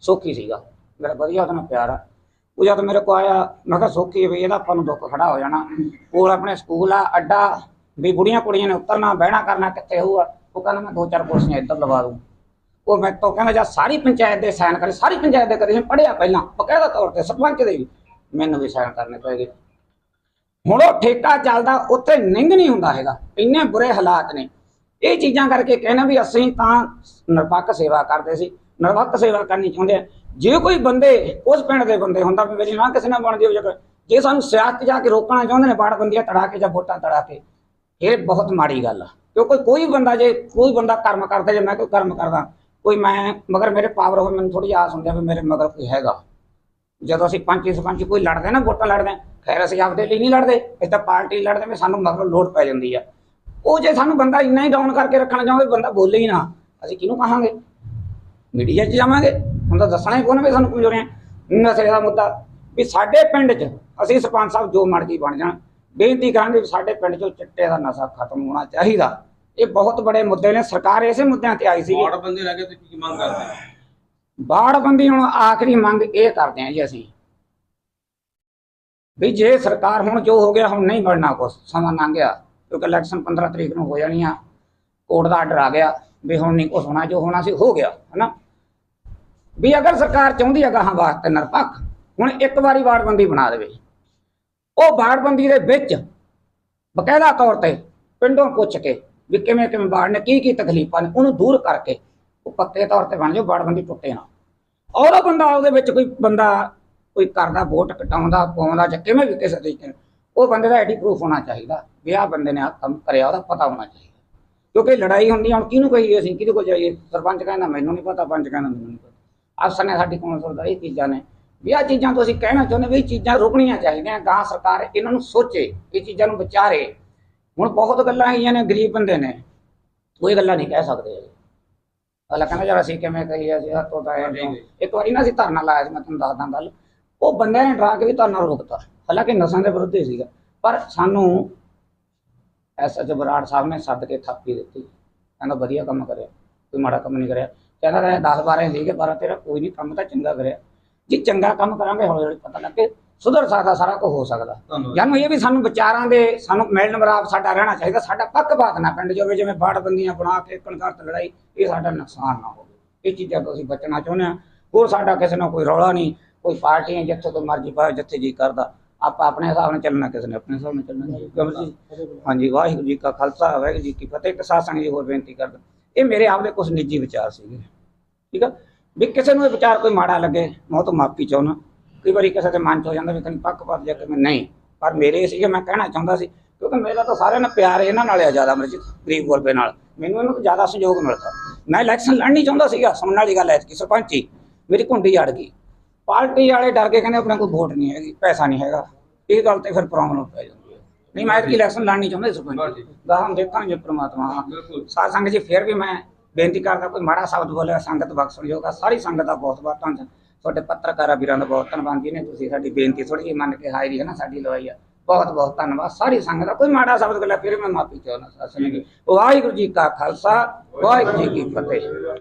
Speaker 1: ਸੋਖੀ ਸੀਗਾ। ਮੇਰਾ ਵਧੀਆ ਉਹਦੇ ਨਾਲ ਪਿਆਰ ਆ। ਉਹ ਜਦ ਮੇਰੇ ਕੋ ਆਇਆ, ਮੈਂ ਕਿਹਾ, ਸੋਖੀ ਵੀ ਇਹਦਾ ਆਪਾਂ ਨੂੰ ਦੁੱਖ ਖੜਾ ਹੋ ਜਾਣਾ। ਕੋਲ ਆਪਣੇ ਸਕੂਲ ਆ, ਅੱਡਾ, ਵੀ ਬੁੜੀਆਂ ਕੁੜੀਆਂ ਨੇ ਉਤਰਨਾ, ਬਹਿਣਾ, ਕਰਨਾ ਕਿੱਥੇ ਹੋਊਗਾ? ਉਹ ਕਹਿੰਦਾ, ਮੈਂ ਦੋ ਚਾਰ ਕੁਰਸੀਆਂ ਇੱਧਰ ਲਵਾ ਦੂੰ। ਉਹ ਮੈਂ ਤੋਂ ਕਹਿੰਦਾ, ਜਾਂ ਸਾਰੀ ਪੰਚਾਇਤ ਦੇ ਸਾਈਨ ਕਰੇ। ਸਾਰੀ ਪੰਚਾਇਤ ਦੇ ਕਰੇ ਪੜਿਆ ਪਹਿਲਾਂ, ਬਕਾਇਦਾ ਤੌਰ ਤੇ ਸਰਪੰਚ ਦੇ ਵੀ। ਮੈਨੂੰ ਵੀ ਸਾਈਨ ਕਰਨੇ ਪਏਗੇ ਹੁਣ ਉਹ ਠੇਕਾ ਚੱਲਦਾ, ਉੱਥੇ ਨਿੰਗ ਨਹੀਂ ਹੁੰਦਾ ਹੈਗਾ। ਇੰਨੇ ਬੁਰੇ ਹਾਲਾਤ ਨੇ। ਇਹ ਚੀਜ਼ਾਂ ਕਰਕੇ ਕਹਿਣਾ ਵੀ ਅਸੀਂ ਤਾਂ ਨਿਰਪੱਖ ਸੇਵਾ ਕਰਦੇ ਸੀ। ਨਿਰਪੱਖ ਸੇਵਾ ਕਰਨੀ ਚਾਹੁੰਦੇ ਆ। ਜੇ ਕੋਈ ਬੰਦੇ ਉਸ ਪਿੰਡ ਦੇ ਬੰਦੇ ਹੁੰਦਾ, ਵੀ ਮੇਰੀ ਨਾ ਕਿਸੇ ਨਾਲ ਬਣਦੀ ਹੋ ਜਾਵੇ ਜੇ ਸਾਨੂੰ ਸਿਆਸਤ ਜਾ ਕੇ ਰੋਕਣਾ ਚਾਹੁੰਦੇ ਨੇ ਬਾੜਬੰਦੀਆਂ ਤੜਾ ਕੇ ਜਾਂ ਵੋਟਾਂ ਤੜਾ ਕੇ ਇਹ ਬਹੁਤ ਮਾੜੀ ਗੱਲ ਆ। ਕਿਉਂਕਿ ਕੋਈ ਬੰਦਾ ਜੇ, ਕੋਈ ਬੰਦਾ ਕਰਮ ਕਰਦਾ, ਜੇ ਮੈਂ ਕੋਈ ਕਰਮ ਕਰਦਾ, ਕੋਈ ਮੈਂ, ਮਗਰ ਮੇਰੇ ਪਾਵਰ ਹੋਵੇ, ਮੈਨੂੰ ਥੋੜੀ ਆਸ ਹੁੰਦੀ ਆ ਵੀ ਮੇਰੇ ਮਗਰ ਕੋਈ ਹੈਗਾ। ਜਦੋਂ ਅਸੀਂ ਪੰਚੀ ਸਰਪੰਚ ਕੋਈ ਲੜਦੇ ਨਾ, ਵੋਟਾਂ ਲੜਦੇ, ਖੈਰ ਅਸੀਂ ਆਪਦੇ ਲਈ ਨਹੀਂ ਲੜਦੇ ਅਸੀਂ ਤਾਂ ਪਾਰਟੀ ਲੜਦੇ, ਵੀ ਸਾਨੂੰ ਮਗਰ ਲੋੜ ਪੈ ਜਾਂਦੀ ਆ। ਉਹ ਜੇ ਸਾਨੂੰ ਬੰਦਾ ਇੰਨਾ ਹੀ ਡਾਊਨ ਕਰਕੇ ਰੱਖਣਾ ਚਾਹੁੰਦੇ ਬੰਦਾ ਬੋਲੇ ਹੀ ਨਾ। ਅਸੀਂ ਕਿਹਨੂੰ ਕਹਾਂਗੇ? ਮੀਡੀਆ 'ਚ ਜਾਵਾਂਗੇ ਹੁਣ ਤਾਂ ਦੱਸਣਾ ਹੀ ਕੋਣ ਵੀ ਸਾਨੂੰ ਕਮਜ਼ੋਰੀਆਂ ਨਸ਼ੇ ਦਾ ਮੁੱਦਾ ਵੀ ਸਾਡੇ ਪਿੰਡ 'ਚ ਅਸੀਂ ਸਰਪੰਚ ਸਾਹਿਬ ਜੋ ਮਰਜ਼ੀ ਬਣ ਜਾਣ ਬੇਨਤੀ ਕਰਾਂਗੇ ਵੀ ਸਾਡੇ ਪਿੰਡ 'ਚੋਂ ਚਿੱਟੇ ਦਾ ਨਸ਼ਾ ਖਤਮ ਹੋਣਾ ਚਾਹੀਦਾ। ਇਹ ਬਹੁਤ ਬੜੇ ਮੁੱਦੇ ਨੇ ਸਰਕਾਰ ਇਸੇ ਮੁੱਦਿਆਂ ਤੇ ਆਈ ਸੀ
Speaker 3: ਵਾਰਡ ਬੰਦੇ ਲੈ ਕੇ ਤੁਸੀਂ ਕੀ ਮੰਗ ਕਰਦੇ ਹੋ?
Speaker 1: ਬਾੜਬੰਦੀ ਹੁਣ ਆਖਰੀ ਮੰਗ ਇਹ ਕਰਦੇ ਹਾਂ ਜੀ ਅਸੀਂ। ਵੀ ਜੇ ਸਰਕਾਰ ਹੁਣ ਜੋ ਹੋ ਗਿਆ ਹੁਣ ਨਹੀਂ ਬਣਨਾ ਕੁਛ ਸਮਾਂ ਲੰਘ ਗਿਆ ਕਿਉਂਕਿ ਇਲੈਕਸ਼ਨ 15 ਤਰੀਕ ਨੂੰ ਹੋ ਜਾਣੀ ਆ ਕੋਰਟ ਦਾ ਆਰਡਰ ਆ ਗਿਆ ਵੀ ਹੁਣ ਨਹੀਂ ਕੁਛ ਹੋਣਾ ਜੋ ਹੋਣਾ ਸੀ ਹੋ ਗਿਆ ਹਨਾ? ਵੀ ਅਗਰ ਸਰਕਾਰ ਚਾਹੁੰਦੀ ਹੈ ਗਾਹਾਂ ਵਾਸਤੇ ਨਿਰਪੱਖ ਹੁਣ ਇੱਕ ਵਾਰੀ ਵਾਰਡਬੰਦੀ ਬਣਾ ਦੇਵੇ। ਉਹ ਵਾਰਡਬੰਦੀ ਦੇ ਵਿੱਚ ਬਕਾਇਦਾ ਤੌਰ ਤੇ ਪਿੰਡੋਂ ਪੁੱਛ ਕੇ ਵੀ ਕਿਵੇਂ ਕਿਵੇਂ ਵਾਰਡ ਨੇ ਕੀ ਕੀ ਤਕਲੀਫਾਂ ਨੇ ਉਹਨੂੰ ਦੂਰ ਕਰਕੇ ਉਹ ਪੱਕੇ ਤੌਰ ਤੇ ਬਣ ਜਾਓ ਵਾਰਡਬੰਦੀ ਟੁੱਟੇ ਨਾ। ਔਰ ਉਹ ਬੰਦਾ ਉਹਦੇ ਵਿੱਚ ਕੋਈ ਬੰਦਾ ਕੋਈ ਕਰਦਾ ਵੋਟ ਕਟਾਉਂਦਾ ਪਾਉਂਦਾ ਜਾਂ ਕਿਵੇਂ ਵੀ ਕਿਸੇ ਤਰੀਕੇ ਉਹ ਬੰਦੇ ਦਾ ਆਈਡੀ ਪ੍ਰੂਫ ਹੋਣਾ ਚਾਹੀਦਾ ਵੀ ਆਹ ਬੰਦੇ ਨੇ ਆਹ ਕੰਮ ਕਰਿਆ ਉਹਦਾ ਪਤਾ ਹੋਣਾ ਚਾਹੀਦਾ। ਕਿਉਂਕਿ ਲੜਾਈ ਹੁੰਦੀ ਆ, ਹੁਣ ਕਿਹਨੂੰ ਕਹੀਏ ਅਸੀਂ ਕਿਹਦੇ ਕੋਲ ਜਾਈਏ? ਸਰਪੰਚ ਕਹਿੰਦਾ ਮੈਨੂੰ ਨਹੀਂ ਪਤਾ ਪੰਚ ਕਹਿੰਦਾ ਮੈਨੂੰ ਨਹੀਂ ਪਤਾ। ਅਫਸਰ ਨੇ ਸਾਡੀ ਕੌਂਸਲ ਦਾ ਇਹ ਚੀਜ਼ਾਂ ਨੇ। ਵੀ ਆਹ ਚੀਜ਼ਾਂ ਤੋਂ ਅਸੀਂ ਕਹਿਣਾ ਚਾਹੁੰਦੇ ਵੀ ਚੀਜ਼ਾਂ ਰੁਕਣੀਆਂ ਚਾਹੀਦੀਆਂ ਗਾਂ ਸਰਕਾਰ ਇਹਨਾਂ ਨੂੰ ਸੋਚੇ ਇਹ ਚੀਜ਼ਾਂ ਨੂੰ ਵਿਚਾਰੇ। ਹੁਣ ਬਹੁਤ ਗੱਲਾਂ ਹੈਗੀਆਂ ਨੇ ਗਰੀਬ ਬੰਦੇ ਨੇ। ਕੋਈ ਗੱਲਾਂ ਨਹੀਂ ਕਹਿ ਸਕਦੇ ਅਗਲਾ ਕਹਿੰਦਾ ਯਾਰ ਅਸੀਂ ਕਿਵੇਂ ਕਹੀਏ ਅਸੀਂ ਹੱਥੋਂ ਤਾਂ ਐਂ ਕਿਉਂ? ਇੱਕ ਵਾਰੀ ਨਾ ਅਸੀਂ ਧਰਨਾ ਲਾਇਆ ਸੀ ਮੈਂ ਤੁਹਾਨੂੰ ਦੱਸਦਾ ਗੱਲ। ਉਹ ਬੰਦਿਆਂ ਨੇ ਡਰਾ ਕੇ ਵੀ ਧਰਨਾ ਰੋਕਤਾ। ਹਾਲਾਂਕਿ ਨਸ਼ਿਆਂ ਦੇ ਵਿਰੁੱਧ ਹੀ ਸੀਗਾ। ਪਰ ਸਾਨੂੰ ਐਸਐਚ ਬਰਾੜ ਸਾਹਿਬ ਨੇ ਸੱਦ ਕੇ ਥਾਪੀ ਦਿੱਤੀ। ਕਹਿੰਦਾ ਵਧੀਆ ਕੰਮ ਕਰਿਆ ਕੋਈ ਮਾੜਾ ਕੰਮ ਨਹੀਂ ਕਰਿਆ। ਕਹਿੰਦਾ ਰਹੇ 10 12 ਸੀਗੇ ਪਰ ਤੇਰਾ ਕੋਈ ਨਹੀਂ ਕੰਮ ਤਾਂ ਚੰਗਾ ਕਰਿਆ। ਜੇ ਚੰਗਾ ਕੰਮ ਕਰਾਂਗੇ ਹੌਲੀ ਹੌਲੀ ਪਤਾ ਲੱਗੇ ਸੁਧਰ ਸਕਦਾ ਸਾਰਾ ਕੁਝ ਹੋ ਸਕਦਾ। ਜਾਨੂੰ ਇਹ ਵੀ ਸਾਨੂੰ ਵਿਚਾਰਾਂ ਦੇ ਸਾਨੂੰ ਮਿਲਣ ਮਰਾਬ ਸਾਡਾ ਰਹਿਣਾ ਚਾਹੀਦਾ ਸਾਡਾ ਪੱਕਪਾਤ ਨਾ ਪਿੰਡ ਜਾਵੇ ਜਿਵੇਂ ਬਾੜਬੰਦੀਆਂ ਬਣਾ ਕੇ ਕਣਕਾਰਤ ਲੜਾਈ ਇਹ ਸਾਡਾ ਨੁਕਸਾਨ ਨਾ ਹੋਵੇ। ਇਹ ਚੀਜ਼ਾਂ ਤੋਂ ਅਸੀਂ ਬਚਣਾ ਚਾਹੁੰਦੇ ਹਾਂ। ਹੋਰ ਸਾਡਾ ਕਿਸੇ ਨਾਲ ਕੋਈ ਰੌਲਾ ਨਹੀਂ ਕੋਈ ਪਾਰਟੀਆਂ ਜਿੱਥੇ ਕੋਈ ਮਰਜ਼ੀ ਪਾਏ ਜਿੱਥੇ ਜੀ ਕਰਦਾ। ਆਪਾਂ ਆਪਣੇ ਹਿਸਾਬ ਨਾਲ ਚੱਲਣਾ ਕਿਸੇ ਨੇ ਆਪਣੇ ਹਿਸਾਬ ਨਾਲ ਚੱਲਣਾ। ਜੀ ਜੀ ਹਾਂਜੀ ਵਾਹਿਗੁਰੂ ਜੀ ਕਾ ਖਾਲਸਾ ਵਾਹਿਗੁਰੂ ਜੀ ਕੀ ਫਤਿਹ। ਇੱਕ ਸਾਧ ਸੰਗਤ ਜੀ ਹੋਰ ਬੇਨਤੀ ਕਰਦਾ। ਇਹ ਮੇਰੇ ਆਪਦੇ ਕੁਝ ਨਿੱਜੀ ਵਿਚਾਰ ਸੀਗੇ। ਠੀਕ ਆ? ਵੀ ਕਿਸੇ ਨੂੰ ਇਹ ਵਿਚਾਰ ਕੋਈ ਮਾੜਾ ਲੱਗੇ, ਮੈਂ ਉਹ ਤੋਂ ਮਾਫੀ ਚਾਹੁੰਦਾ। ਕਈ ਵਾਰੀ ਕਿਸੇ ਦੇ ਮਨ ਚ ਹੋ ਜਾਂਦਾ ਵੀ ਕਹੀਂ ਪੱਕਪਾਤ ਜਾ ਕੇ ਮੈਂ ਨਹੀਂ, ਪਰ ਮੇਰੇ ਸੀਗੇ, ਮੈਂ ਕਹਿਣਾ ਚਾਹੁੰਦਾ ਸੀ, ਕਿਉਂਕਿ ਮੇਰਾ ਤਾਂ ਸਾਰਿਆਂ ਨਾਲ ਪਿਆਰ ਇਹਨਾਂ ਨਾਲ ਆ ਜ਼ਿਆਦਾ ਮੇਰੇ ਚ, ਗਰੀਬ ਗੁਰਬੇ ਨਾਲ। ਮੈਨੂੰ ਇਹਨਾਂ ਤੋਂ ਜ਼ਿਆਦਾ ਸਹਿਯੋਗ ਮਿਲਦਾ। ਮੈਂ ਇਲੈਕਸ਼ਨ ਲੜਨੀ ਚਾਹੁੰਦਾ ਸੀਗਾ, ਸੁਣਨ ਵਾਲੀ ਗੱਲ ਐ ਕਿ ਸਰਪੰਚੀ ਮੇਰੀ ਕੁੰਡੀ ਅੜ ਗਈ। ਪਾਰਟੀ ਵਾਲੇ ਡਰ ਕੇ ਕਹਿੰਦੇ ਆਪਣੇ ਕੋਲ ਵੋਟ ਨਹੀਂ ਹੈਗੀ, ਪੈਸਾ ਨਹੀਂ ਹੈਗਾ। ਇਹ ਗੱਲ ਤੇ ਫਿਰ ਪ੍ਰੋਬਲਮ ਪੈ ਜਾਂਦੀ। ਨਹੀਂ ਮੈਂ ਤਾਂ ਇਲੈਕਸ਼ਨ ਲੜਨੀ ਚਾਹੁੰਦਾ ਸਰਪੰਚ
Speaker 3: ਜੀ।
Speaker 1: ਗਾਹਾਂ ਦੇਖਾਂਗੇ ਪ੍ਰਮਾਤਮਾ।
Speaker 3: ਬਿਲਕੁਲ।
Speaker 1: ਸਾਧ ਸੰਗਤ ਜੀ ਫਿਰ ਵੀ ਮੈਂ ਬੇਨਤੀ ਕਰਦਾ ਕੋਈ ਮਾੜਾ ਸ਼ਬਦ ਬੋਲਿਆ ਸੰਗਤ ਬਖਸ਼ਣਯੋਗ ਆ। ਸਾਰੀ ਸੰਗਤ ਦਾ ਬਹੁਤ ਬਹੁਤ ਧੰਨਵਾਦ। ਤੁਹਾਡੇ ਪੱਤਰਕਾਰਾਂ ਵੀਰਾਂ ਦਾ ਬਹੁਤ ਧੰਨਵਾਦ ਜਿਹਨੇ ਤੁਸੀਂ ਸਾਡੀ ਬੇਨਤੀ ਥੋੜੀ ਜਿਹੀ ਮੰਨ ਕੇ ਹਾਜ਼ਰੀ ਹੈ ਨਾ ਸਾਡੀ ਲਵਾਈ ਆ। ਬਹੁਤ ਬਹੁਤ ਧੰਨਵਾਦ। ਸਾਰੀ ਸੰਗਤ ਦਾ ਕੋਈ ਮਾੜਾ ਸ਼ਬਦ ਬੋਲਿਆ ਫਿਰ ਮੈਂ ਮਾਫੀ ਚਾਹੁੰਦਾ। ਅਸਲ ਵਿੱਚ ਵਾਹਿਗੁਰੂ ਜੀ ਕਾ ਖਾਲਸਾ ਵਾਹਿਗੁਰੂ ਜੀ ਕੀ ਫਤਿਹ।